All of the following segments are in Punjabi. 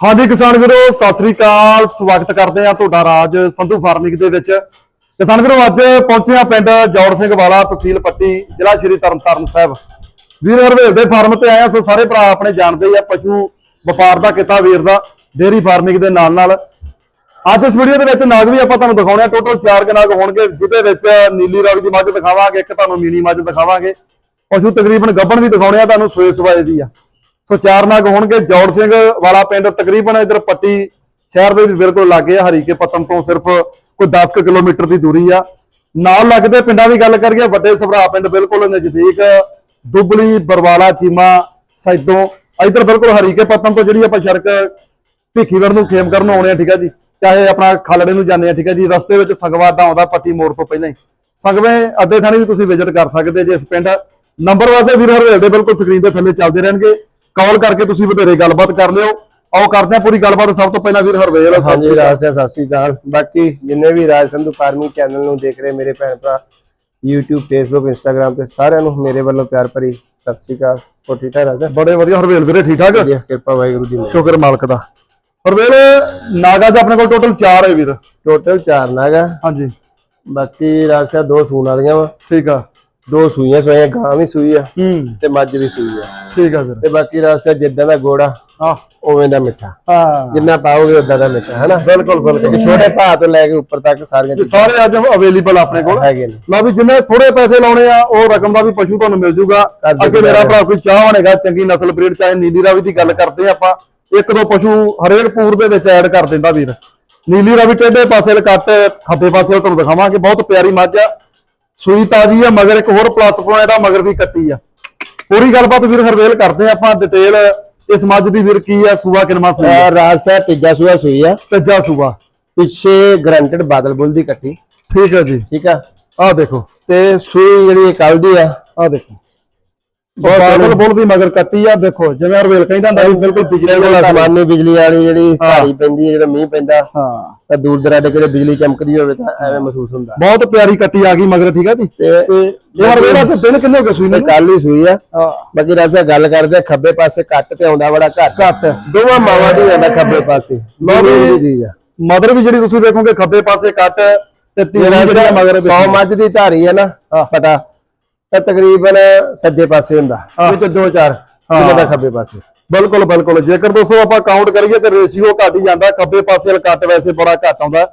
ਹਾਂਜੀ ਕਿਸਾਨ ਵੀਰੋ, ਸਤਿ ਸ੍ਰੀ ਅਕਾਲ। ਸਵਾਗਤ ਕਰਦੇ ਆ ਤੁਹਾਡਾ ਰਾਜ ਸੰਧੂ ਫਾਰਮਿੰਗ ਦੇ ਵਿੱਚ। ਕਿਸਾਨ ਵੀਰੋ, ਅੱਜ ਪਹੁੰਚੇ ਆ ਪਿੰਡ ਜੌੜ ਸਿੰਘ ਵਾਲਾ ਤਹਿਸੀਲ ਪੱਟੀ, ਜ਼ਿਲ੍ਹਾ ਸ਼੍ਰੀ ਤਰਨਤਾਰਨ ਸਾਹਿਬ। ਵੀਰ ਹਰਵੇਲ ਦੇ ਫਾਰਮ ਤੇ ਆਏ ਆ ਸੋ ਸਾਰੇ ਭਰਾ ਆਪਣੇ ਜਾਣਦੇ ਹੀ ਆ, ਪਸ਼ੂ ਵਪਾਰ ਦਾ, ਕਿੱਤਾ ਵੀਰ ਦਾ ਡੇਰੀ ਫਾਰਮਿੰਗ ਦੇ ਨਾਲ ਨਾਲ। ਅੱਜ ਇਸ ਵੀਡੀਓ ਦੇ ਵਿੱਚ ਨਾਗ ਵੀ ਆਪਾਂ ਤੁਹਾਨੂੰ ਦਿਖਾਉਣੇ ਆ ਟੋਟਲ 4 ਕੇ ਨਾਗ ਹੋਣਗੇ, ਜਿਹਦੇ ਵਿੱਚ ਨੀਲੀ ਰਾਵੀ ਦੀ ਮੱਝ ਦਿਖਾਵਾਂਗੇ, ਇੱਕ ਤੁਹਾਨੂੰ ਮੀਨੀ ਮੱਝ ਦਿਖਾਵਾਂਗੇ। ਪਸ਼ੂ ਤਕਰੀਬਨ ਗੱਭਣ ਵੀ ਦਿਖਾਉਣੇ ਆ, ਤੁਹਾਨੂੰ ਸੋਏ ਸਵਾਏ ਵੀ ਆ। ਸੋ ਚਾਰ ਨਾਗ ਹੋਣਗੇ, ਜੋੜ ਸਿੰਘ ਵਾਲਾ ਪਿੰਡ ਤਕਰੀਬਨ ਇਧਰ ਪੱਟੀ ਸ਼ਹਿਰ ਦੇ ਬਿਲਕੁਲ ਲਾਗੇ ਆ, ਹਰੀਕੇ ਪਤਨ ਤੋਂ ਸਿਰਫ ਕੋਈ 10 ਕੁ ਕਿਲੋਮੀਟਰ ਦੀ ਦੂਰੀ ਆ। ਨਾਲ ਲੱਗਦੇ ਪਿੰਡਾਂ ਦੀ ਗੱਲ ਕਰੀਏ, ਵੱਡੇ ਸਭਰਾ ਪਿੰਡ ਬਿਲਕੁਲ ਨਜ਼ਦੀਕ, ਦੁਬਲੀ, ਬਰਵਾਲਾ, ਚੀਮਾ, ਸੈਦੋਂ, ਇਧਰ ਬਿਲਕੁਲ ਹਰੀਕੇ ਪਤਨ ਤੋਂ ਜਿਹੜੀ ਆਪਾਂ ਸੜਕ ਭਿੱਖੀਵੜ ਨੂੰ ਖੇਮ ਕਰਨ ਆਉਣੇ ਆ, ਠੀਕ ਆ ਜੀ। ਚਾਹੇ ਆਪਣਾ ਖਾਲੜੇ ਨੂੰ ਜਾਂਦੇ ਆ, ਠੀਕ ਆ ਜੀ, ਰਸਤੇ ਵਿੱਚ ਸੰਗਵਾ ਅੱਡਾ ਆਉਂਦਾ ਪੱਟੀ ਮੋੜ ਤੋਂ ਪਹਿਲਾਂ ਹੀ। ਸੰਗਵੇਂ ਅੱਡੇ ਥਾਣੀ ਵੀ ਤੁਸੀਂ ਵਿਜ਼ਿਟ ਕਰ ਸਕਦੇ ਜੇ ਇਸ ਪਿੰਡ। ਨੰਬਰ ਵਾਸਤੇ ਵੀਰ ਹਰਵੇਲ ਦੇ ਬਿਲਕੁਲ ਸਕਰੀਨ ਤੇ ਥੱਲੇ ਚੱਲਦੇ ਰਹਿਣਗੇ। ਕਾਲ ਕਰਕੇ ਤੁਸੀਂ ਵਧੇਰੇ ਗੱਲਬਾਤ ਕਰ ਲਿਓ। ਆਓ ਕਰਦੇ ਆ ਪੂਰੀ ਗੱਲਬਾਤ। ਸਭ ਤੋਂ ਪਹਿਲਾਂ ਵੀਰ ਹਰਵੇਲ ਸਤਿ ਹਾਂਜੀ ਸ਼੍ਰੀ ਅਕਾਲ। ਰਾਜ ਸਾਹਿਬ ਸਤਿ ਸ਼੍ਰੀ ਅਕਾਲ। ਬਾਕੀ ਜਿੰਨੇ ਵੀ ਰਾਜ ਸੰਧੂ ਫਾਰਮਿੰਗ ਚੈਨਲ ਨੂੰ ਦੇਖ ਰਹੇ ਮੇਰੇ ਭੈਣ ਭਰਾ YouTube Facebook Instagram ਤੇ ਸਾਰਿਆਂ ਨੂੰ ਮੇਰੇ ਵੱਲੋਂ ਪਿਆਰ ਭਰੀ ਸਤਿ ਸ਼੍ਰੀ ਅਕਾਲ। ਹੋ ਠੀਕ ਠਾਕ ਰਾਜ ਬੜੇ ਵਧੀਆ ਹਰਵੇਲ ਵੀਰੇ ਠੀਕ ਠਾਕ? ਕਿਰਪਾ ਵਾਹਿਗੁਰੂ ਦੀ ਮਿਹਰ। ਸ਼ੁਕਰ ਮਾਲਕ ਦਾ। ਹਰਵੇਲ ਨਾਗਾ ਚ ਆਪਣੇ ਕੋਲ ਟੋਟਲ 4 ਹੈ ਵੀਰ। ਟੋਟਲ 4 ਨਾਗਾ। ਹਾਂਜੀ। ਬਾਕੀ ਰਾਜ ਸਾਹਿਬ ਦੋ ਸੂਣ ਵਾਲੀਆਂ ਵਾ। ਠੀਕ ਆ। ਦੋ ਸੂਈਆਂ ਸੋਈਆਂ ਗਾਂ ਵੀ ਸੂਈ ਆ ਹੂੰ। ਤੇ ਮੱਝ ਵੀ ਸੂਈ ਆ। ਠੀਕ ਆ ਵੀਰ ਤੇ ਬਾਕੀ ਸਾਹਿਬ ਜਿੱਦਾਂ ਦਾ ਗੋੜਾ ਹਾਂ। ਉਵੇਂ ਦਾ ਮਿੱਠਾ। ਹਾਂ। ਜਿੰਨਾ ਪਾਓਗੇ ਉਦਾਂ ਦਾ ਮਿੱਠਾ ਹੈਨਾ? ਬਿਲਕੁਲ ਬਿਲਕੁਲ। ਛੋਟੇ ਭਾਅ ਤੋਂ ਲੈ ਕੇ ਉੱਪਰ ਤੱਕ ਸਾਰੀਆਂ ਸਾਰੇ ਅੱਜ ਅਵੇਲੇਬਲ ਆਪਣੇ ਕੋਲ। ਹੈਗੇ ਨੇ। ਲਓ ਵੀ ਜਿੰਨੇ ਥੋੜੇ ਪੈਸੇ ਲਾਉਣੇ ਆ ਉਹ ਰਕਮ ਦਾ ਵੀ ਪਸ਼ੂ ਤੁਹਾਨੂੰ ਮਿਲ ਜੂਗਾ। ਅੱਗੇ ਮੇਰਾ ਭਰਾ ਕੋਈ ਚਾਹ ਬਣੇਗਾ ਚੰਗੀ ਨਸਲ ਬਰੀਡ ਚਾਹੇ ਨੀਲੀ ਰਾਵੀ ਦੀ ਗੱਲ ਕਰਦੇ ਆ ਆਪਾਂ ਇੱਕ ਦੋ ਪਸ਼ੂ ਹਰੇਕ ਪੂਰ ਦੇ ਵਿੱਚ ਐਡ ਕਰ ਦਿੰਦਾ ਵੀਰ। ਨੀਲੀ ਰਾਵੀ ਟੇਢੇ ਪਾਸੇ ਲਕੱਟ ਖੱਬੇ ਪਾਸੇ ਤੁਹਾਨੂੰ ਦਿਖਾਵਾਂਗੇ। ਬਹੁਤ ਪਿਆਰੀ ਮੱਝ ਆ। ਸੂਈ ਤਾਜੀ ਆ ਮਗਰ ਇੱਕ ਹੋਰ ਪਲੱਸ ਪੁਆਇੰਟ ਆ ਮਗਰ ਵੀ ਕੱਟੀ ਆ। ਪੂਰੀ ਗੱਲਬਾਤ ਵੀਰ ਹਰਵੇਲ ਕਰਦੇ ਆ ਆਪਾਂ ਡਿਟੇਲ ਇਸ ਮੱਝ ਦੀ ਵੀਰ ਕੀ ਆ ਸੂਆ ਕਿਨਮਾ ਸੂਆ? ਇਹ ਰਾਜ ਸਾਹਿਬ ਤੀਜਾ ਸੂਆ ਸੂਈ ਆ। ਤੀਜਾ ਸੂਆ। ਪਿੱਛੇ ਗਰੰਟਡ ਬਾਦਲ ਬੁੱਲ ਦੀ ਕੱਟੀ। ਠੀਕ ਹੈ ਜੀ। ਠੀਕ ਆ? ਆਹ ਦੇਖੋ। ਤੇ ਸੂਈ ਜਿਹੜੀ ਕੱਲ ਦੀ ਆ। ਆਹ ਦੇਖੋ। ਬਾਦਲ ਬੁੱਲ ਦੀ ਮਗਰ ਕੱਟੀ ਆ ਦੇਖੋ ਜਿਵੇਂ ਹਰਵੇਲ ਕਹਿੰਦਾ ਹੁੰਦਾ ਵੀ ਬਿਲਕੁਲ ਬਿਜਲੀ ਵਾਲਾ ਅਸਮਾਨੀ ਬਿਜਲੀ ਵਾਲੀ ਜਿਹੜੀ ਧਾਰੀ ਪੈਂਦੀ ਹੈ ਜਦੋਂ ਮੀਂਹ ਪੈਂਦਾ ਹਾਂ। ਤਾਂ ਦੂਰ ਦਰਾਡੇ ਕਿਤੇ ਬਿਜਲੀ ਚਮਕਦੀ ਹੋਵੇ ਤਾਂ ਐਵੇਂ ਮਹਿਸੂਸ ਹੁੰਦਾ। ਬਹੁਤ ਪਿਆਰੀ ਕੱਟੀ ਆ ਗਈ ਮਗਰ ਠੀਕ ਆ ਜੀ? ਤੇ ਇਹ ਆ ਤੇ ਦਿਨ ਕਿੰਨੇ ਹੋ ਗਏ ਸੂਈ ਨੂੰ? ਕੱਲ ਹੀ ਸੂਈ ਆ। ਹਾਂ। ਬਾਕੀ ਰਾਜਾ ਗੱਲ ਕਰਦੇ ਖੱਬੇ ਪਾਸੇ ਕੱਟ ਤੇ ਆਉਂਦਾ ਬੜਾ ਘੱਟ। ਘੱਟ। ਦੋਵਾਂ ਮਾਵਾਂ ਦੀ ਆਂਦਾ ਖੱਬੇ ਪਾਸੇ। ਮਦਰ ਵੀ ਜਿਹੜੀ ਤੁਸੀਂ ਦੇਖੋਗੇ ਖੱਬੇ ਪਾਸੇ ਕੱਟ ਤੇ ਤੀਜੀ ਮਗਰ 100 ਮੱਝ ਦੀ ਧਾਰੀ ਹੈ ਨਾ ਪਤਾ। ਤਾਂ ਤਕਰੀਬਨ ਸੱਜੇ ਪਾਸੇ ਹੁੰਦਾ ਵਿੱਚ ਦੋ ਚਾਰ ਕਿਲੋ ਦਾ ਖੱਬੇ ਪਾਸੇ। ਬਿਲਕੁਲ ਬਿਲਕੁਲ। ਜੇਕਰ ਦੋਸਤੋ ਆਪਾਂ ਕਾਊਂਟ ਕਰੀਏ ਤੇ ਰੇਸ਼ੀਓ ਘੱਟ ਹੀ ਜਾਂਦਾ ਖੱਬੇ ਪਾਸੇ ਵਾਲ ਕੱਟ ਵੈਸੇ ਬੜਾ ਘੱਟ ਆਉਂਦਾ।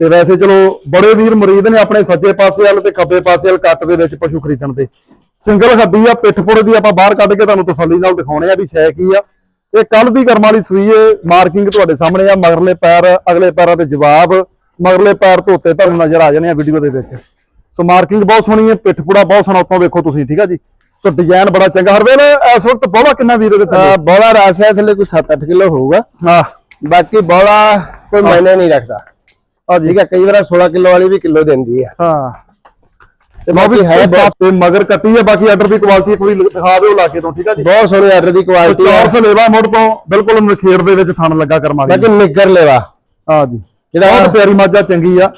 ਤੇ ਵੈਸੇ ਚਲੋ ਬੜੇ ਵੀਰ ਮਰੀਦ ਨੇ ਆਪਣੇ ਸੱਜੇ ਪਾਸੇ ਵਾਲ ਤੇ ਖੱਬੇ ਪਾਸੇ ਵਾਲ ਕੱਟ ਦੇ ਵਿੱਚ ਪਸ਼ੂ ਖਰੀਦਣ ਦੇ ਸਿੰਗਲ ਹੱਡੀ ਆ ਪਿੱਠਪੁੜ ਦੀ ਆਪਾਂ ਬਾਹਰ ਕੱਢ ਕੇ ਤੁਹਾਨੂੰ ਤਸੱਲੀ ਨਾਲ ਦਿਖਾਉਣੇ ਆ ਵੀ ਸ਼ੈ ਕੀ ਆ। ਇਹ ਕੱਲ ਦੀ ਕਰਮ ਵਾਲੀ ਸੂਈ ਏ ਮਾਰਕਿੰਗ ਤੁਹਾਡੇ ਸਾਹਮਣੇ ਆ ਮਗਰਲੇ ਪੈਰ ਅਗਲੇ ਪੈਰਾਂ ਤੇ ਜਵਾਬ ਮਗਰਲੇ ਪੈਰ ਧੋਤੇ ਤੁਹਾਨੂੰ ਨਜ਼ਰ ਆ ਜਾਣੇ ਆ ਵੀਡੀਓ ਦੇ ਵਿੱਚ। ਸੋ ਮਾਰਕਿੰਗ ਬਹੁਤ ਸੋਹਣੀ ਹੈ ਪਿੱਠਪੁੜਾ ਬਹੁਤ ਸੋਹਣਾ ਉੱਤੋਂ ਵੇਖੋ ਤੁਸੀਂ ਠੀਕ ਆ ਜੀ? ਸੋ ਡਿਜ਼ਾਈਨ ਬੜਾ ਚੰਗਾ। ਹਰ ਵੇਲੇ ਇਸ ਵਕਤ ਬੋਲਾ ਕਿੰਨਾ ਵੀਰ ਦੇ ਥੱਲੇ? ਤਾਂ ਬੋਲਾ ਰਾਸ ਹੈ ਥੱਲੇ ਕੋਈ 7-8 ਕਿਲੋ ਹੋਊਗਾ। ਹਾਂ। ਬਾਕੀ ਬੋਲਾ ਕੋਈ ਮਾਇਨੇ ਨਹੀਂ ਰੱਖਦਾ। ਆ ਠੀਕ ਹੈ ਕਈ ਵਾਰ 16 ਕਿਲੋ ਵਾਲੀ ਵੀ ਕਿਲੋ ਦਿੰਦੀ ਆ। ਹਾਂ। ਤੇ ਬਾਕੀ ਹੈ ਤੇ ਮਗਰ ਕੱਟੀ ਹੈ ਬਾਕੀ ਆਰਡਰ ਦੀ ਕੁਆਲਿਟੀ ਕੋਈ ਦਿਖਾ ਦਿਓ ਲਾ ਕੇ ਤੋਂ ਠੀਕ ਆ ਜੀ? ਬਹੁਤ ਸੋਹਣੇ ਆਰਡਰ ਦੀ ਕੁਆਲਿਟੀ ਆ। 400 ਲੇਵਾ ਮੁੜ ਤੋਂ ਬਿਲਕੁਲ ਨਖੇੜ ਦੇ ਵਿੱਚ ਥਣ ਲੱਗਾ ਕਰਮਾ ਬਾਕੀ ਨਿੱਗਰ ਲੈਵਾ। ਹਾਂ ਜੀ। ਜਿਹੜਾ- ਬਹੁਤ ਪਿਆਰੀ ਮਾਜਾ ਚੰਗੀ ਆ।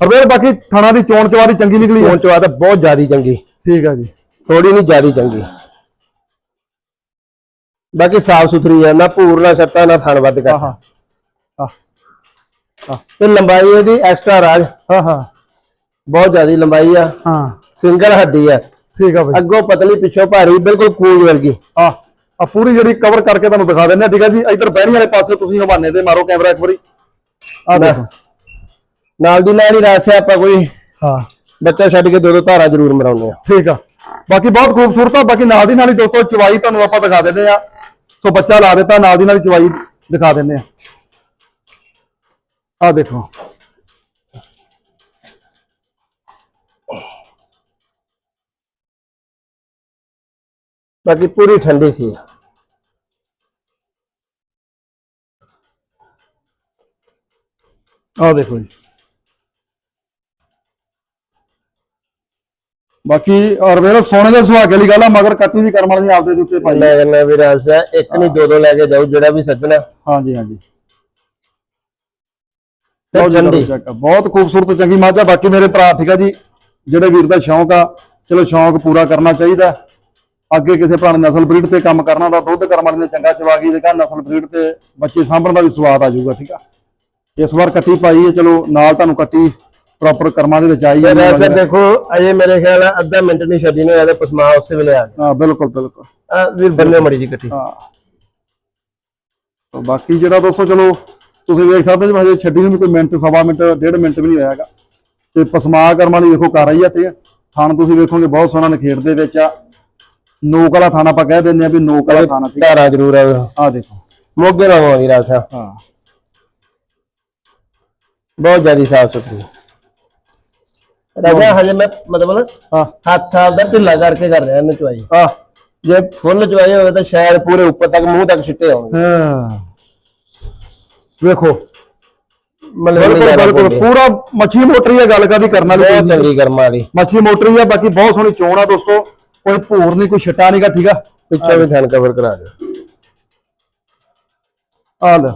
ਹਰਵੇਲ ਬਾਕੀ ਥਣਾ ਦੀ ਚੋਣ ਚਵਾਰੀ ਚੰਗੀ ਨਿਕਲੀ ਪਹੁੰਚ ਚਵਾ ਤਾਂ ਬਹੁਤ ਜ਼ਿਆਦੀ ਚੰਗੀ। ਠੀਕ ਆ ਜੀ। ਥੋੜੀ ਨਹੀਂ ਜ਼ਿਆਦੀ ਚੰਗੀ। ਬਾਕੀ ਸਾਫ਼ ਸੁਥਰੀ ਆ ਨਾ ਭੂਰ ਨਾ ਛੱਟਾ ਨਾ ਥਣ ਵੱਧ ਕਰ ਆਹਾ। ਆਹ। ਤੇ ਲੰਬਾਈ ਇਹਦੀ ਐਕਸਟਰਾ ਰਾਜ। ਹਾਂ ਹਾਂ। ਬਹੁਤ ਜ਼ਿਆਦੀ ਲੰਬਾਈ ਆ। ਹਾਂ। ਸਿੰਗਲ ਹੱਡੀ ਆ। ਠੀਕ ਆ ਬਈ। ਅੱਗੋਂ ਪਤਲੀ ਪਿੱਛੋਂ ਭਾਰੀ ਬਿਲਕੁਲ ਕੂਲ ਵਰਗੀ। ਆ ਆ ਪੂਰੀ ਜਿਹੜੀ ਕਵਰ ਕਰਕੇ ਤੁਹਾਨੂੰ ਦਿਖਾ ਦਿੰਦੇ ਆ। ਠੀਕ ਆ ਜੀ। ਇਧਰ ਬਹਿਣੀ ਵਾਲੇ ਪਾਸੇ ਤੁਸੀਂ ਹਵਾਨੇ ਤੇ ਮਾਰੋ ਕੈਮਰਾ ਇੱਕ ਵਾਰੀ। ਆ ਦੇਖੋ। ਨਾਲ ਦੀ ਨਾਲ ਹੀ ਰਾਸਿਆ ਆਪਾਂ ਕੋਈ ਹਾਂ। ਬੱਚਾ ਛੱਡ ਕੇ ਦੋ ਦੋ ਧਾਰਾ ਜ਼ਰੂਰ ਮਰਾਉਂਦੇ ਆ ਠੀਕ ਆ। ਬਾਕੀ ਬਹੁਤ ਖੂਬਸੂਰਤ ਆ। ਬਾਕੀ ਨਾਲ ਦੀ ਨਾਲ ਹੀ ਦੋਸਤੋ ਚਵਾਈ ਤੁਹਾਨੂੰ ਆਪਾਂ ਦਿਖਾ ਦਿੰਦੇ ਆ ਸੋ ਬੱਚਾ ਲਾ ਦਿੱਤਾ ਨਾਲ ਦੀ ਨਾਲ ਹੀ ਚਵਾਈ ਦਿਖਾ ਦਿੰਦੇ ਆ ਆ ਦੇਖੋ। ਬਾਕੀ ਪੂਰੀ ਠੰਡੀ ਸੀ। ਆ ਦੇਖੋ ਜੀ। ਬਾਕੀ ਔਰ ਮੇਰਾ ਸੋਨੇ ਦੇ ਸੁਹਾਗੇ ਵਾਲੀ ਗੱਲ ਆ ਮਗਰ ਕੱਟੀ ਵੀ ਕਰਮ ਵਾਲੀ ਆਪਦੇ ਦੇ ਉੱਤੇ ਪਾਈ ਮੈਂ ਕਹਿੰਦਾ ਵੀ ਰਾਸਿਆ ਇੱਕ ਨਹੀਂ ਦੋ ਦੋ ਲੈ ਕੇ ਜਾਊ ਜਿਹੜਾ ਵੀ ਸੱਜਣਾ। ਹਾਂਜੀ ਹਾਂਜੀ। ਬਹੁਤ ਖੂਬਸੂਰਤ ਚੰਗੀ ਮੱਝ ਆ। ਬਾਕੀ ਮੇਰੇ ਭਰਾ ਠੀਕ ਆ ਜੀ ਜਿਹੜੇ ਵੀਰ ਦਾ ਸ਼ੌਂਕ ਆ ਚਲੋ ਸ਼ੌਂਕ ਪੂਰਾ ਕਰਨਾ ਚਾਹੀਦਾ। ਅੱਗੇ ਕਿਸੇ ਪੁਰਾਣੇ ਨਸਲ ਬਰੀਡ ਤੇ ਕੰਮ ਕਰਨਾ ਦਾ ਦੁੱਧ ਕਰਮ ਵਾਲੀ ਨੇ ਚੰਗਾ ਚਵਾ ਗਈ ਤੇ ਕਾ ਨਸਲ ਬਰੀਡ ਤੇ ਬੱਚੇ ਸਾਂਭਣ ਦਾ ਵੀ ਸਵਾਦ ਆ ਜਾਊਗਾ ਠੀਕ ਆ। ਇਸ ਵਾਰ ਕੱਟੀ ਪਾਈ ਹੈ ਚਲੋ ਨਾਲ ਤੁਹਾਨੂੰ ਕੱਟੀ ਪ੍ਰੋਪਰ ਕਰਮਾਂ ਦੇ ਵਿੱਚ ਆਈ ਹੈ ਸਰ ਦੇਖੋ ਅਜੇ ਮੇਰੇ ਖਿਆਲ ਨਾਲ ਅੱਧਾ ਮਿੰਟ ਨਹੀਂ ਛੱਡੀ ਨੇ ਇਹਦੇ ਪਸਮਾ ਉਸੇ ਵੇਲੇ ਆ ਗਿਆ। ਹਾਂ ਬਿਲਕੁਲ ਬਿਲਕੁਲ। ਆ ਵੀਰ ਬੰਨੇ ਮੜੀ ਜੀ ਕੱਟੀ ਹਾਂ। ਤਾਂ ਬਾਕੀ ਜਿਹੜਾ ਦੋਸਤੋ ਚਲੋ ਤੁਸੀਂ ਵੇਖ ਸਕਦੇ ਹੋ ਹਜੇ ਛੱਡੀ ਨੂੰ ਕੋਈ ਮਿੰਟ ਸਵਾ ਮਿੰਟ ਡੇਢ ਮਿੰਟ ਵੀ ਨਹੀਂ ਹੋਇਆ ਹੈਗਾ। ਤੇ ਪਸਮਾ ਕਰਮਾਂ ਦੀ ਵੇਖੋ ਕਰ ਰਹੀ ਆ ਤੇ ਥਣ ਤੁਸੀਂ ਵੇਖੋਗੇ ਬਹੁਤ ਸੋਹਣਾ ਨਖੇੜ ਦੇ ਵਿੱਚ ਆ। ਨੋਕ ਵਾਲਾ ਥਾਣਾ ਆਪਾਂ ਕਹਿ ਦਿੰਦੇ ਆ ਵੀ ਨੋਕ ਵਾਲਾ ਥਾਣਾ ਠੀਕ ਧਾਰਾ ਜ਼ਰੂਰ ਆ ਆ ਦੇਖੋ। ਮੋਗੇ ਲਾਵਾਂਗੀ ਰਾਜ ਸਾਹਿਬ ਹਾਂ। ਬਹੁਤ ਜ਼ਿਆਦਾ ਸਾਫ਼ ਸੁਥਰੀ। ਰਾਜਾ ਹਜੇ ਮੈਂ ਮਤਲਬ ਹਾਂ ਹੱਥ ਆਪਦਾ ਢਿੱਲਾ ਕਰਕੇ ਕਰ ਰਿਹਾ ਇਹਨੂੰ ਚੁਆਈ ਆ ਜੇ ਫੁੱਲ ਚੁਆਈ ਹੋਵੇ ਤਾਂ ਸ਼ਾਇਦ ਪੂਰੇ ਉੱਪਰ ਤੱਕ ਮੂੰਹ ਤੱਕ ਛਿੱਟੇ ਆਉਣਗੇ ਹਾਂ ਵੇਖੋ ਮਤਲਬ ਇੰਨੀ ਬਿਲਕੁਲ ਜ਼ਿਆਦਾ ਬਿਲਕੁਲ ਬੋਲੀ। ਪੂਰਾ ਮੱਛੀ ਮੋਟਰੀ ਆ ਗੱਲ ਕਾਦੀ ਕਰਨ ਵਾਲੀ ਬਹੁਤ ਚੰਗੀ ਕਰਮਾਂ ਦੀ ਮੱਛੀ ਮੋਟਰੀ ਆ ਬਾਕੀ ਬਹੁਤ ਸੋਹਣੀ ਚੋਣ ਆ ਦੋਸਤੋ ਕੋਈ ਭੂਰ ਨਹੀਂ ਕੋਈ ਛਟਾ ਨਹੀਂਗਾ ਠੀਕ ਆ ਪਿੱਛੇ ਵੀ ਥਣ ਕਵਰ ਕਰਾ ਦਿਓ ਆ ਲੈ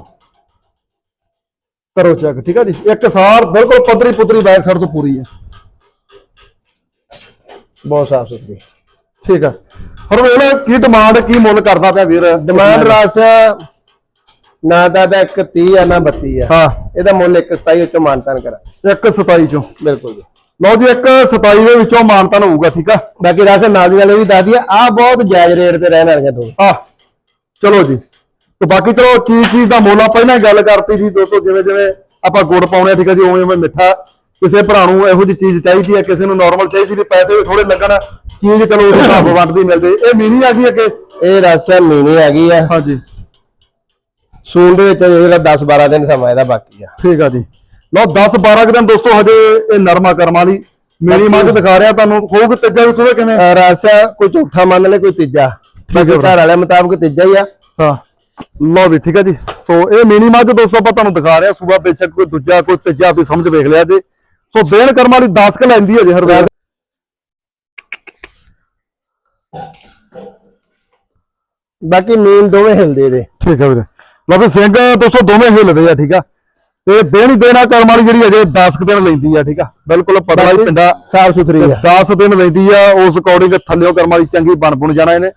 ਕਰੋ ਚੈੱਕ ਠੀਕ ਆ ਜੀ ਇੱਕ ਸਾਰ ਬਿਲਕੁਲ ਪੱਧਰੀ ਪੁੱਤਰੀ ਬੈਕ ਸਾਈਡ ਤੋਂ ਪੂਰੀ ਹੈ ਬਹੁਤ ਸਾਫ਼ ਸੁਥਰੀ। ਠੀਕ ਆ। ਹੁਣ ਵੇਖ ਕੀ ਡਿਮਾਂਡ ਕੀ ਮੁੱਲ ਕਰਦਾ ਪਿਆ ਵੀਰ? ਡਿਮਾਂਡ ਰਾਸ ਨਾ ਤਾਂ ਇੱਕ 30 ਆ ਨਾ 32 ਆ। ਹਾਂ। ਇਹਦਾ ਮੁੱਲ ਇੱਕ 27 ਉੱਚੋਂ ਮਾਨਤਾਨ ਕਰਾ। ਇੱਕ 27 ਚੋਂ। ਬਿਲਕੁਲ ਜੀ। ਲਓ ਜੀ ਇੱਕ 27 ਦੇ ਵਿੱਚੋਂ ਮਾਨਤਨ ਹੋਊਗਾ ਠੀਕ ਆ? ਬਾਕੀ ਰਾਸ ਨਾਲ ਦੀ ਨਾਲ ਇਹ ਵੀ ਦੱਸ ਦਈਏ ਆ ਬਹੁਤ ਜਾਇਜ਼ ਰੇਟ ਤੇ ਰਹਿਣ ਵਾਲੀਆਂ ਦੋ। ਆ ਚਲੋ ਜੀ। ਤੇ ਬਾਕੀ ਚਲੋ ਚੀਜ਼ ਚੀਜ਼ ਦਾ ਮੁੱਲ ਆਪਾਂ ਪਹਿਲਾਂ ਹੀ ਗੱਲ ਕਰਤੀ ਸੀ ਦੋਸਤੋ ਜਿਵੇਂ ਜਿਵੇਂ ਆਪਾਂ ਗੁੜ ਪਾਉਣੇ ਆ ਠੀਕ ਆ ਜੀ ਉਵੇਂ ਉਵੇਂ ਮਿੱਠਾ। ਕਿਸੇ ਭਰਾ ਨੂੰ ਇਹੋ ਜਿਹੀ ਚੀਜ਼ ਚਾਹੀਦੀ ਹੈ ਕਿਸੇ ਨੂੰ ਨਾਰਮਲ ਚਾਹੀਦੀ ਵੀ ਪੈਸੇ ਵੀ ਥੋੜੇ ਲੱਗਣ ਚੀਜ਼ ਚਲੋ ਉਸ ਹਿਸਾਬ ਵੰਡਦੀ ਮਿਲਦੇ। ਇਹ ਮੀਨੀ ਆ ਗਈ ਅੱਗੇ? ਇਹ ਰਸ ਮਹੀਨੇ ਹੈਗੀ ਆ ਹਾਂਜੀ। ਸੂਲ ਦੇ ਵਿੱਚ ਜਿਹੜਾ 10 12 ਦਿਨ ਸਮਾਂ ਇਹਦਾ ਬਾਕੀ ਆ। ਠੀਕ ਆ ਜੀ। ਲਓ 10 12 ਕੁ ਦਿਨ ਦੋਸਤੋ ਹਜੇ ਇਹ ਨਰਮਾ ਕਰਮਾਂ ਵਾਲੀ ਮੇਰੀ ਮੱਝ ਦਿਖਾ ਰਿਹਾ ਤੁਹਾਨੂੰ। ਖੂਬ ਤੇਜਾ ਵੀ ਸੁਵੇ ਕਿਵੇਂ? ਰਸ ਕੋਈ ਚੌਥਾ ਮੰਨ ਲੈ ਕੋਈ ਤੀਜਾ। ਬਾਕੀ ਘਰ ਵਾਲਿਆਂ ਮੁਤਾਬਕ ਤੀਜਾ ਹੀ ਆ। ਹਾਂ। ਲਓ ਵੀ ਠੀਕ ਆ ਜੀ। ਸੋ ਇਹ ਮਿਨੀ ਮੱਝ ਦੋਸਤੋ ਆਪਾਂ ਤੁਹਾਨੂੰ ਦਿਖਾ ਰਿਹਾ। ਸੂਬਾ ਬੇਸ਼ੱਕ ਕੋਈ ਦੂਜਾ ਕੋਈ ਤੀਜਾ ਵੀ ਸਮਝ ਵੇਖ ਲਿਆ ਜੇ। ਸੋ ਦੇਣ ਕਰਮ ਵਾਲੀ 10 ਕ ਲੈਂਦੀ ਹੈ ਜੀ ਹਰ ਵੇਲੇ ਬਾਕੀ ਨੀਂਦ ਦੋਵੇਂ ਹਿਲਦੇ ਦੇ ਠੀਕ ਆ ਵੀਰੇ। ਲਓ ਵੀ ਸਿੰਘ ਦੋਸਤੋ ਦੋਵੇਂ ਹਿੱਲਦੇ ਆ ਠੀਕ ਆ। ਤੇ ਦੇਣੀ ਦੇਣਾ ਕਰਮ ਵਾਲੀ ਜਿਹੜੀ ਅਜੇ 10 ਕੁ ਦਿਨ ਲੈਂਦੀ ਆ ਠੀਕ ਆ। ਬਿਲਕੁਲ ਪਤਾ ਹੀ ਪਿੰਡਾ ਸਾਫ਼ ਸੁਥਰੀ ਆ। 10 ਦਿਨ ਲੈਂਦੀ ਆ ਉਸ ਅਕੋਰਡਿੰਗ ਥੱਲਿਓ ਕਰਮ ਵਾਲੀ ਚੰਗੀ ਬਣ ਬੁਣ ਜਾਣਾ ਇਹਨੇ।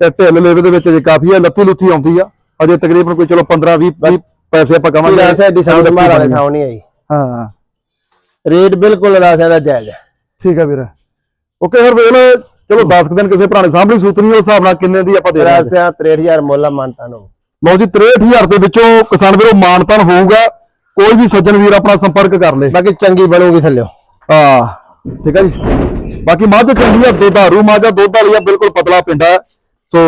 ਤੇ ਢਿੱਲ ਲੇਵੇ ਦੇ ਵਿੱਚ ਅਜੇ ਕਾਫੀ ਆ ਲੱਤੀ ਲੁੱਤੀ ਆਉਂਦੀ ਆ। ਅਜੇ ਤਕਰੀਬਨ ਕੋਈ ਚਲੋ 15 20 20 ਪੈਸੇ ਆਪਾਂ ਕਵਾਂਗੇ। ਹੈ ਦਸੰਬਰ ਮਾਰ ਵਾਲੇ ਥਾਂ ਨਹੀਂ ਆਈ। ਹਾਂ। ਰੇਟ ਬਿਲਕੁਲ ਰਸ ਦਾ ਜਾਇਜ਼ ਹੈ। ਠੀਕ ਆ ਵੀਰ। ਓਕੇ ਫਿਰ ਵੇਲ ਚਲੋ 10 ਕੁ ਦਿਨ ਕਿਸੇ ਭਰਾ ਨੇ ਸਾਂਭਲੀ ਸੂਤਨੀ ਉਸ ਹਿਸਾਬ ਨਾਲ ਕਿੰਨੇ ਦੀ ਆਪਾਂ ਦੇ ਦਾਂਗੇ। ਰਸ 63000 ਮੁੱਲ ਮਾਨਤਾ ਨੂੰ। ਲਓ ਜੀ 63000 ਦੇ ਵਿੱਚੋਂ ਕਿਸਾਨ ਵੀਰੋ ਮਾਨਤਨ ਹੋਊਗਾ ਕੋਈ ਵੀ ਸੱਜਣ ਵੀਰ ਆਪਣਾ ਸੰਪਰਕ ਕਰ ਲੇ। ਬਾਕੀ ਚੰਗੀ ਬਣੂਗੀ ਥੱਲਿਓ। ਹਾਂ ਠੀਕ ਆ ਜੀ। ਬਾਕੀ ਮੱਝ ਚੰਗੀ ਆ ਦੁਧਾਰੂ ਮੱਝ ਆ ਦੁੱਧ ਵਾਲੀ ਆ ਬਿਲਕੁਲ ਪਤਲਾ ਪਿੰਡਾ ਹੈ। ਸੋ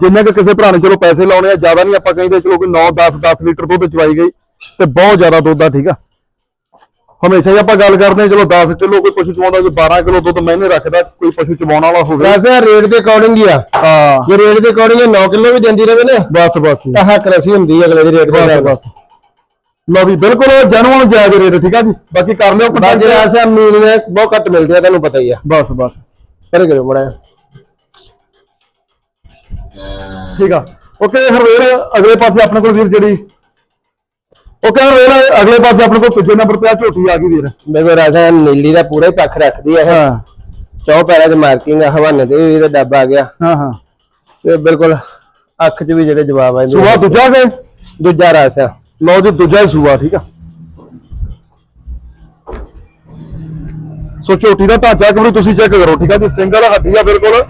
ਜਿੰਨੇ ਕਿ ਕਿਸੇ ਭਰਾ ਨੇ ਚਲੋ ਪੈਸੇ ਲਾਉਣੇ ਆ ਜ਼ਿਆਦਾ ਨਹੀਂ ਆਪਾਂ ਕਹਿੰਦੇ ਚਲੋ ਕੋਈ 9 10 10 ਲੀਟਰ ਦੁੱਧ ਚਵਾਈ ਗਈ ਤੇ ਬਹੁਤ ਜ਼ਿਆਦਾ ਦੁੱਧ ਆ ਠੀਕ ਆ। ਹਮੇਸ਼ਾ ਹੀ ਆਪਾਂ ਗੱਲ ਕਰਦੇ ਹਾਂ ਚਲੋ 10 ਕਿਲੋ ਕੋਈ ਪਸ਼ੂ ਚਵਾਉਂਦਾ ਕੋਈ 12 ਕਿਲੋ ਦੁੱਧ ਮਹੀਨੇ ਰੱਖਦਾ ਕੋਈ ਪਸ਼ੂ ਚਵਾਉਣ ਵਾਲਾ ਹੋਵੇ। ਰਸ ਰੇਟ ਦੇ ਅਕੋਰਡਿੰਗ ਹੀ ਆ। ਹਾਂ। ਜੇ ਰੇਟ ਦੇ ਅਕੋਰਡਿੰਗ 9 ਕਿਲੋ ਵੀ ਦਿੰਦੀ ਰਹੇ ਨਾ ਬਸ ਬਸ। ਤਾਂ ਹੱਕ ਰਸੀ ਹੁੰਦੀ ਹੈ ਅਗਲੇ ਦੇ ਰੇਟ ਦੇ ਬਸ ਲਓ ਵੀ ਬਿਲਕੁਲ ਜੈਨੂਅਨ ਜਾਇਜ਼ ਰੇਟ ਠੀਕ ਆ ਜੀ? ਬਾਕੀ ਕਰ ਲਿਓ ਬਾਕੀ ਕੰਟੈਕਟ ਰਸ ਮੀਨੀਆਂ ਬਹੁਤ ਘੱਟ ਮਿਲਦੇ ਆ ਤੁਹਾਨੂੰ ਪਤਾ ਹੀ ਆ। ਬਸ ਬਸ। ਕਰੇ ਕਰੋ ਮੜਾ ਠੀਕ ਆ। ਓਕੇ ਹਰਵੇਰ ਅਗਲੇ ਪਾਸੇ ਆਪਣੇ ਕੋਲ ਵੀਰ ਜਿਹੜੀ ਓਕੇ ਹਰਵੇਰ ਅਗਲੇ ਪਾਸੇ ਆਪਣੇ ਕੋਲ ਤੀਜੇ ਨੰਬਰ ਤੇ ਆ ਝੋਟੀ ਆ ਗਈ ਵੀਰ। ਮੇਰੇ ਕੋਲ ਰਸ ਨੀਲੀ ਦਾ ਪੂਰਾ ਹੀ ਪੱਖ ਰੱਖਦੀ ਇਹ। ਹਾਂ। ਚੌ ਪੈਰਾਂ 'ਚ ਮਾਰਕਿੰਗ ਆ ਹਵਾਨੇ ਤੇ ਵੀ ਇਹਦਾ ਡੱਬ ਆ ਗਿਆ। ਹਾਂ ਹਾਂ। ਤੇ ਬਿਲਕੁਲ ਅੱਖ 'ਚ ਵੀ ਜਿਹੜੇ ਜਵਾਬ ਆ ਸੂਆ ਦੂਜਾ ਕੇ? ਦੂਜਾ ਰਸ ਆ। ਲਓ ਜੀ ਦੂਜਾ ਹੀ ਸੂਆ ਠੀਕ ਆ। ਸੋ ਝੋਟੀ ਦਾ ਢਾਂਚਾ ਇੱਕ ਵਾਰੀ ਤੁਸੀਂ ਚੈੱਕ ਕਰੋ ਠੀਕ ਆ ਜੀ? ਸਿੰਗਲ ਹੱਡੀ ਆ ਬਿਲਕੁਲ।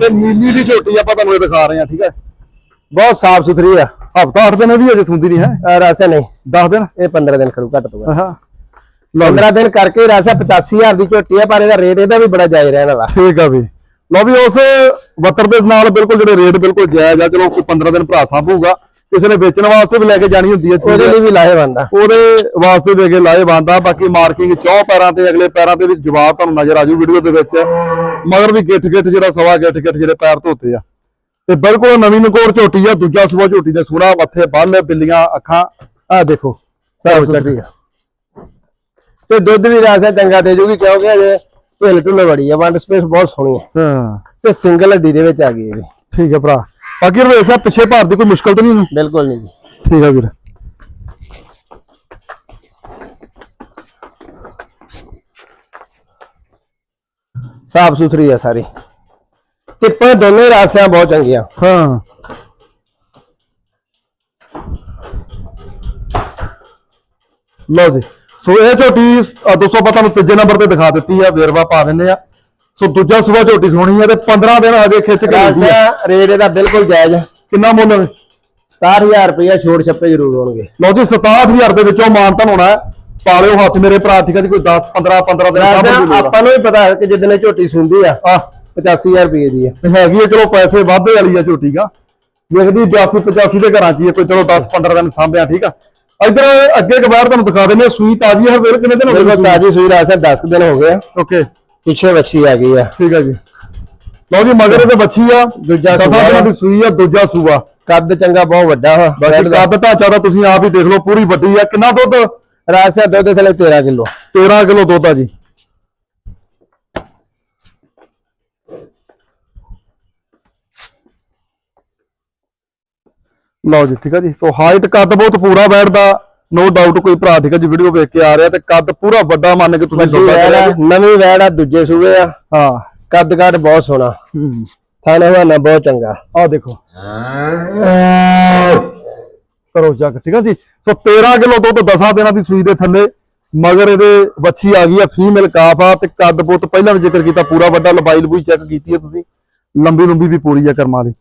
ਤੇ ਨੀਲੀ ਦੀ ਝੋਟੀ ਆਪਾਂ ਤੁਹਾਨੂੰ ਇਹ ਦਿਖਾ ਰਹੇ ਆ ਠੀਕ ਆ। ਬਹੁਤ ਸਾਫ਼ ਸੁਥਰੀ ਆ। ਹਫਤਾ 8 ਦਿਨ ਵੀ ਅਜੇ ਸੁੰਦੀ ਨਹੀਂ ਹੈ। ਰਸ ਨਹੀਂ। 10 ਦਿਨ? ਇਹ 15 ਦਿਨ ਖੜੂ ਘੱਟ ਤੋਂ ਘੱਟ। ਹਾਂ। 15 ਦਿਨ ਕਰਕੇ ਰਸ 85000 ਦੀ ਝੋਟੀ ਆ ਪਰ ਇਹਦਾ ਰੇਟ ਇਹਦਾ ਵੀ ਬੜਾ ਜਾਇਜ਼ ਰਹਿਣ ਵਾਲਾ। ਠੀਕ ਆ ਵੀ। ਲਓ ਵੀ ਉਸ ਬੱਤਰ ਦੇ ਨਾਲ ਬਿਲਕੁਲ ਜਿਹੜੇ ਰੇਟ ਬਿਲਕੁਲ ਜਾਇਜ਼ ਆ ਚਲੋ ਕੋਈ 15 ਦਿਨ ਭਰਾ ਸਾਂਭੂਗਾ। ਕਿਸੇ ਨੇ ਵੇਚਣ ਵਾਸਤੇ ਵੀ ਲੈ ਕੇ ਜਾਣੀ ਹੁੰਦੀ ਹੈ ਚੀਜ਼। ਉਹਦੇ ਲਈ ਵੀ ਲਾਹੇਵੰਦ ਆ। ਉਹਦੇ ਵਾਸਤੇ ਦੇ ਕੇ ਲਾਏ ਬੰਦਾ ਬਾਕੀ ਮਾਰਕਿੰਗ ਚੌ ਪੈਰਾਂ ਤੇ ਅਗਲੇ ਪੈਰਾਂ ਤੇ ਵੀ ਜਵਾਬ ਤੁਹਾਨੂੰ ਨਜ਼ਰ ਆ ਜੂ ਵੀਡੀਓ ਦੇ ਵਿੱਚ। ਮਗਰ ਵੀ ਗਿੱਠ ਗਿੱਠ ਜਿਹੜਾ ਸਵਾ ਗਿੱਠ ਗਿੱਠ ਜਿਹੜੇ ਪੈਰ ਧੋਤੇ ਆ। ਤੇ ਬਿਲਕੁਲ ਨਵੀਂ ਨਕੋਰ ਝੋਟੀ ਆ ਦੂਜਾ ਸੂਆ ਝੋਟੀ ਦੇ ਸੋਹਣਾ ਮੱਥੇ ਬੱਲ ਬਿੱਲੀਆਂ ਅੱਖਾਂ ਆ ਦੇਖੋ ਸਾਫ਼ ਸੁਥਰੀ ਆ। ਤੇ ਦੁੱਧ ਵੀ ਰਸ ਆ ਚੰਗਾ ਦੇ ਜੂਗੀ ਕਿਉਂਕਿ ਅਜੇ ਢਿੱਲ ਢੁੱਲ ਬੜੀ ਆ ਵੰਡ ਸਪੇਸ ਬਹੁਤ ਸੋਹਣੀ ਆ। ਹਾਂ। ਤੇ ਸਿੰਗਲ ਹੱਡੀ ਦੇ ਵਿੱਚ ਆ ਗਈ ਇਹ ਠੀਕ ਹੈ ਭਰਾ। ਬਾਕੀ ਰਵੇਸਾ ਪਿੱਛੇ ਭਾਰ ਦੀ ਕੋਈ ਮੁਸ਼ਕਲ ਤਾਂ ਨਹੀਂ ਬਿਲਕੁਲ ਨਹੀਂ ਜੀ। ਠੀਕ ਹੈ ਵੀਰ। ਸਾਫ਼ ਸੁਥਰੀ ਆ ਸਾਰੀ। ਟਿੱਪਾਂ ਦੋਨੇ ਰਾਸਿਆਂ ਬਹੁਤ ਚੰਗੀਆਂ। ਹਾਂ। ਲਓ ਜੀ। ਸੋ ਇਹ ਝੋਟੀ ਅ, 200 ਪਤਾ ਨੂੰ ਤੀਜੇ ਨੰਬਰ ਤੇ ਦਿਖਾ ਦਿੱਤੀ ਆ ਵੇਰਵਾ ਪਾ ਦਿੰਦੇ ਆ। ਸੋ ਦੂਜਾ ਸੂਬਾ ਝੋਟੀ ਸੋਹਣੀ ਆ ਤੇ 15 ਦਿਨ ਹਜੇ ਖਿੱਚ ਕੇ ਆ। ਰਾਸਿਆ ਰੇਟ ਇਹਦਾ ਬਿਲਕੁਲ ਜਾਇਜ਼ ਹੈ ਕਿੰਨਾ ਮੁੱਲ ਹੈ 67000 ਰੁਪਇਆ ਛੋੜ ਛੱਪੇ ਜ਼ਰੂਰ ਹੋਣਗੇ। ਲਓ ਜੀ 67000 ਦੇ ਵਿੱਚੋਂ ਮਾਨਤਨ ਹੋਣਾ ਹੈ। ਪਾ ਲਿਓ ਹੱਥ ਮੇਰੇ ਭਰਾ ਠੀਕ ਹੈ ਜੀ ਕੋਈ 10 15 15 ਦਿਨ ਰਾਸਿਆ ਆ। ਆਪਾਂ ਨੂੰ ਵੀ ਪਤਾ ਹੈ ਕਿ ਇਹ ਝੋਟੀ ਸੁੰਦੀ ਆ ਆਹ। 85000 ਰੁਪਏ ਦੀ ਹੈ ਹੈਗੀ ਹੈ ਚਲੋ ਪੈਸੇ ਵਾਧੇ ਵਾਲੀ ਆ ਝੋਟੀ ਗਾ। ਵੇਖਦੀ 82 85 ਦੇ ਘਰਾਂ ਚ ਹੀ ਕੋਈ ਚਲੋ 10 15 ਦਿਨ ਸਾਂਭਿਆ ਠੀਕ ਆ। ਇਧਰ ਅੱਗੇ ਇੱਕ ਬਾਹਰ ਤੁਹਾਨੂੰ ਦਿਖਾ ਦਿੰਦੇ ਆ ਸੂਈ ਤਾਜੀ ਹੈ ਵੇਲ ਕਿੰਨੇ ਦਿਨ ਹੋ ਗਏ ਤਾਜੀ ਸੂਈ ਰਾਸਿਆ 10 ਦਿਨ ਹੋ ਗਏ। ਓਕੇ। ਪਿੱਛੇ ਵੱਛੀ ਆ ਗਈ ਆ। ਠੀਕ ਆ ਜੀ। ਲਓ ਜੀ ਮਗਰ ਇਹਦੇ ਬੱਚੀ ਆ ਦੂਜਾ ਸੂਆ। ਦੀ ਸੂਈ ਆ ਦੂਜਾ ਸੂਆ। ਕੱਦ ਚੰਗਾ ਬਹੁਤ ਵੱਡਾ ਵਾ। ਬਾਕੀ ਕੱਦ ਢਾਂਚਾ ਦਾ ਤੁਸੀਂ ਆਪ ਹੀ ਦੇਖ ਲਓ ਪੂਰੀ ਵੱਡੀ ਆ। ਕਿੰਨਾ ਦੁੱਧ? ਰਾਸਿਆ ਦੁੱਧ ਥਲੇ 13 ਕਿਲੋ। 13 ਕਿਲੋ ਦੁੱਧ ਆ ਜੀ। ਲਓ ਜੀ ਠੀਕ ਆ ਜੀ। ਸੋ ਹਾਈਟ ਕੱਦ ਬਹੁਤ ਪੂਰਾ ਬੈਠਦਾ। ਨੋ ਡਾਊਟ ਕੋਈ ਭਰਾ ਠੀਕ ਆ ਜੀ ਵੀਡੀਓ ਵੇਖ ਕੇ ਆ ਰਿਹਾ ਤੇ ਕੱਦ ਪੂਰਾ ਵੱਡਾ ਮੰਨ ਕੇ ਤੁਸੀਂ ਸੌਦਾ ਕਰਿਆ ਆ, ਜੀ। ਨਵੀਂ ਵੈੜ ਆ ਦੂਜੇ ਸੂਏ ਆ। ਹਾਂ। ਕੱਦ ਕਾਠ ਬਹੁਤ ਸੋਹਣਾ। ਹੂੰ। ਥਾਣਾ ਹਵਾਨਾ ਬਹੁਤ ਚੰਗਾ। ਆ ਦੇਖੋ। ਕਰੋ ਜੱਗ ਠੀਕ ਆ ਜੀ। ਸੋ 13 ਕਿਲੋ ਦੁੱਧ 10 ਦਿਨਾਂ ਦੀ ਸੂਈ ਦੇ ਥੱਲੇ। ਮਗਰ ਇਹਦੇ ਬੱਚੀ ਆ ਗਈ ਆ ਫੀਮੇਲ ਕਾਫ ਆ ਤੇ ਕੱਦ ਬਹੁਤ ਪਹਿਲਾਂ ਵੀ ਜ਼ਿਕਰ ਕੀਤਾ ਪੂਰਾ ਵੱਡਾ ਲੰਬਾਈ ਲੰਬੂਈ ਚੈੱਕ ਕੀਤੀ ਹੈ ਤੁਸੀਂ। ਲੰਬੀ ਲੰਬੀ ਵੀ ਪੂਰੀ ਆ ਕਰਮਾਂ ਦੀ।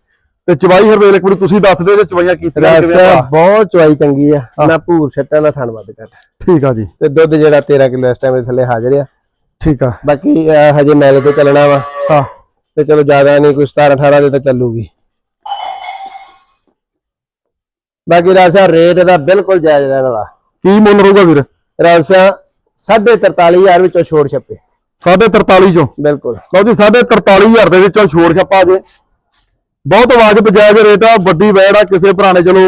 ਤੇ ਚਵਾਈ ਹਰਵੇਲ ਇੱਕ ਵਾਰੀ ਤੁਸੀਂ ਦੱਸ ਦਿਓ ਜੇ ਚਵਾਈਆਂ ਕੀਤੀਆਂ ਕਿਵੇਂ ਰਾਸਿਆ ਆ। ਬਹੁਤ ਚਵਾਈ ਚੰਗੀ ਆ। ਨਾ ਭੂਰ ਛੱਟਾ ਨਾ ਥਣ ਵੱਧ ਘੱਟ। ਠੀਕ ਆ ਜੀ। ਤੇ ਦੁੱਧ ਜਿਹੜਾ 13 ਕਿਲੋ ਇਸ ਟਾਈਮ ਦੇ ਥੱਲੇ ਹਾਜ਼ਰ ਆ। ਠੀਕ ਆ। ਬਾਕੀ ਅਹ, ਹਜੇ ਮੈਲ ਤੇ ਚੱਲਣਾ ਵਾ। ਹਾਂ। ਤੇ ਚਲੋ ਜ਼ਿਆਦਾ ਨਹੀਂ ਕੋਈ 17 18 ਦੇ ਤਾਂ ਚੱਲੂਗੀ। ਬਾਕੀ ਰਾਸਿਆ ਰੇਟ ਦਾ ਬਿਲਕੁਲ ਜਾਇਜ਼ ਰਹਿਣ ਵਾਲਾ। ਕੀ ਮੁੱਲ ਰਹੂਗਾ ਵੀਰ? ਰਾਸਿਆ 43000 ਵਿੱਚੋਂ ਛੋੜ ਛੱਪੇ। 43.5 ਚੋਂ? ਬਿਲਕੁਲ। ਲਓ ਜੀ 43000 ਦੇ ਵਿੱਚੋਂ ਛੋੜ ਛੱਪਾ ਜੇ। ਬਹੁਤ ਵਾਜਬ ਜਾਇਜ਼ ਰੇਟ ਆ ਵੱਡੀ ਵੈੜ ਆ ਕਿਸੇ ਨੇ ਚਲੋ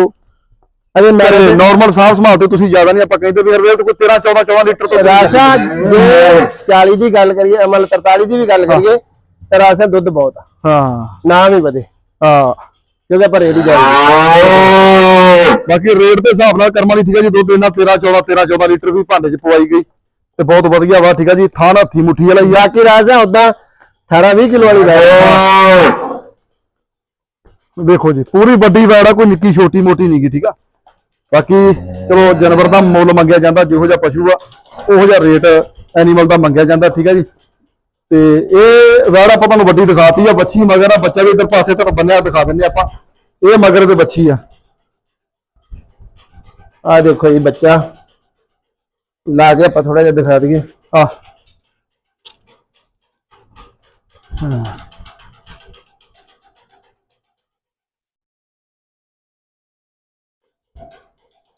ਅਜੇ ਮੇਰੇ ਨਾਰਮਲ ਸਾਫ਼ ਸੰਭਾਲ ਤੇ ਤੁਸੀਂ ਜ਼ਿਆਦਾ ਨਹੀਂ ਆਪਾਂ ਕਹਿੰਦੇ ਵੀ ਤੇ ਕੋਈ 13 14 14 ਲੀਟਰ ਤੋਂ ਰਾਸਾ ਜੇ 40 ਦੀ ਗੱਲ ਕਰੀਏ ਅਮਲ 43 ਦੀ ਵੀ ਗੱਲ ਕਰੀਏ ਤਾਂ ਰਾਸਾ ਦੁੱਧ ਬਹੁਤ ਆ। ਹਾਂ। ਨਾ ਵੀ ਵਧੇ। ਹਾਂ। ਕਿਉਂਕਿ ਆਪਾਂ ਰੇਟ ਹੀ ਜਾਈ ਬਾਕੀ ਰੇਟ ਦੇ ਹਿਸਾਬ ਨਾਲ ਕਰਮਾਂ ਦੀ ਠੀਕ ਹੈ ਜੀ ਦੁੱਧ ਇਹਨਾਂ 13 14 13 14 ਲੀਟਰ ਵੀ ਭਾਂਡੇ 'ਚ ਪਵਾਈ ਗਈ ਤੇ ਬਹੁਤ ਵਧੀਆ ਵਾ ਠੀਕ ਹੈ ਜੀ ਥਾਣ ਹੱਥੀ ਮੁੱਠੀ ਵਾਲਾ ਹੀ ਆ। ਬਾਕੀ ਰਾਸਾ ਉਦਾਂ 18 20 ਕਿਲੋ ਵਾਲੀ ਵੈੜ ਦੇਖੋ ਜੀ, ਪੂਰੀ ਵੱਡੀ ਵੈੜ ਆ, ਕੋਈ ਨਿੱਕੀ ਛੋਟੀ ਮੋਟੀ ਨਹੀਂ ਗੀ, ਠੀਕ ਆ? ਬਾਕੀ ਚਲੋ ਜਾਨਵਰ ਦਾ ਮੁੱਲ ਮੰਗਿਆ ਜਾਂਦਾ, ਜਿਹੋ ਜਿਹਾ ਪਸ਼ੂ ਆ, ਉਹੋ ਜਿਹਾ ਰੇਟ ਐਨੀਮਲ ਦਾ ਮੰਗਿਆ ਜਾਂਦਾ, ਠੀਕ ਆ ਜੀ? ਤੇ ਇਹ ਵੈੜ ਆਪਾਂ ਤੁਹਾਨੂੰ ਵੱਡੀ ਦਿਖਾਤੀ ਆ ਬੱਚੀ ਮਗਰ ਆ, ਬੱਚਾ ਵੀ ਇਧਰ ਪਾਸੇ ਤੁਹਾਨੂੰ ਬੰਨਿਆ ਦਿਖਾ ਦਿੰਦੇ ਆਪਾਂ। ਇਹ ਮਗਰ ਤੇ ਬੱਚੀ ਆ। ਆ ਦੇਖੋ ਜੀ ਬੱਚਾ। ਲਾ ਕੇ ਆਪਾਂ ਥੋੜਾ ਜਿਹਾ ਦਿਖਾ ਦਈਏ। ਆ।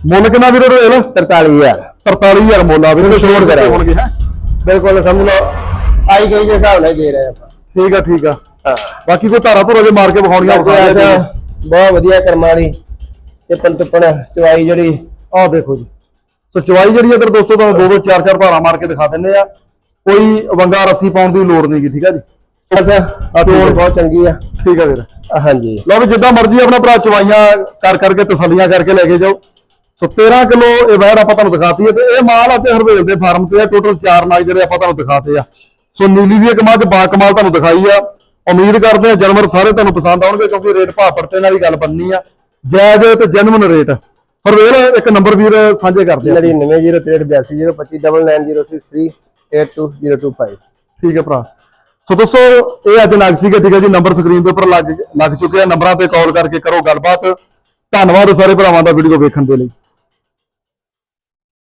ਮੁੱਲ ਕਿੰਨਾ ਵੀਰੇ ਰੋਇਲ 43000 43000 ਮੁੱਲ ਆ ਵੀਰੇ ਛੋੜ ਕਰਾਂਗੇ। ਹੋਣਗੇ ਹੈ ਬਿਲਕੁਲ ਸਮਝ ਲਓ। ਆਈ ਗਈ ਦੇ ਹਿਸਾਬ ਨਾਲ ਦੇ ਰਹੇ ਆਪਾਂ। ਠੀਕ ਆ ਠੀਕ ਆ। ਹਾਂ। ਬਾਕੀ ਕੋਈ ਧਾਰਾ ਧੁਰਾ ਜੇ ਮਾਰ ਕੇ ਵਿਖਾਉਣੀਆਂ ਬਹੁਤ ਵਧੀਆ ਕਰਮਾਂ ਵਾਲੀ ਤੇ ਪੰਤਪਣ ਚਵਾਈ ਜਿਹੜੀ। ਆਹ ਦੇਖੋ ਜੀ। ਸੋ ਚਵਾਈ ਜਿਹੜੀ ਇਧਰ ਦੋਸਤੋ ਤੁਹਾਨੂੰ ਦੋ ਦੋ ਚਾਰ ਚਾਰ ਧਾਰਾ ਮਾਰ ਕੇ ਦਿਖਾ ਦਿੰਦੇ ਆ। ਕੋਈ ਵੰਗਾ ਰੱਸੀ ਪਾਉਣ ਦੀ ਲੋੜ ਨਹੀਂਗੀ ਠੀਕ ਆ ਜੀ? ਰਾਸਾ ਤੋੜ ਬਹੁਤ ਚੰਗੀ ਆ। ਠੀਕ ਆ ਵੀਰ। ਹਾਂਜੀ। ਲਓ ਵੀ ਜਿੱਦਾਂ ਮਰਜ਼ੀ ਆਪਣਾ ਭਰਾ ਚਵਾਈਆਂ ਕਰ ਕਰਕੇ ਤਸੱਲੀਆਂ ਕਰਕੇ ਲੈ ਕੇ ਜਾਓ। ਸੋ 13 ਕਿਲੋ ਇਹ ਵੈੜ ਆਪਾਂ ਤੁਹਾਨੂੰ ਦਿਖਾਤੀ ਹੈ ਤੇ ਇਹ ਮਾਲ ਅਤੇ ਹਰਵੇਲ ਦੇ ਫਾਰਮ ਤੇ ਆ ਟੋਟਲ 4 ਨਾਗ ਜਿਹੜੇ ਆਪਾਂ ਤੁਹਾਨੂੰ ਦਿਖਾਤੇ ਆ। ਸੋ ਨੀਲੀ ਦੀ ਇੱਕ ਮੱਝ ਬਾ ਕਮਾਲ ਤੁਹਾਨੂੰ ਦਿਖਾਈ ਆ। ਉਮੀਦ ਕਰਦੇ ਆ ਜਾਨਵਰ ਸਾਰੇ ਤੁਹਾਨੂੰ ਪਸੰਦ ਆਉਣਗੇ ਕਿਉਂਕਿ ਰੇਟ ਭਾਅ ਪੜਤੇ ਨਾਲ ਹੀ ਗੱਲ ਬੰਨੀ ਆ। ਜਾਇਜ਼ ਤੇ ਜੈਨੂਨ ਰੇਟ। ਹਰਵੇਲ ਇੱਕ ਨੰਬਰ ਵੀਰ ਸਾਂਝੇ ਕਰਦੇ ਆ। 9903820963820225 ਠੀਕ ਹੈ ਭਰਾ। ਸੋ ਦੋਸਤੋ ਇਹ ਅੱਜ ਨਗ ਸੀਗੇ ਠੀਕ ਹੈ ਜੀ ਨੰਬਰ ਸਕਰੀਨ ਦੇ ਉੱਪਰ ਲੱਗ ਲੱਗ ਚੁੱਕੇ ਆ ਨੰਬਰਾਂ ਤੇ ਕਾਲ ਕਰਕੇ ਕਰੋ ਗੱਲਬਾਤ। ਧੰਨਵਾਦ ਸਾਰੇ ਭਰਾਵਾਂ ਦਾ ਵੀਡੀਓ ਵੇਖਣ ਦੇ ਲਈ।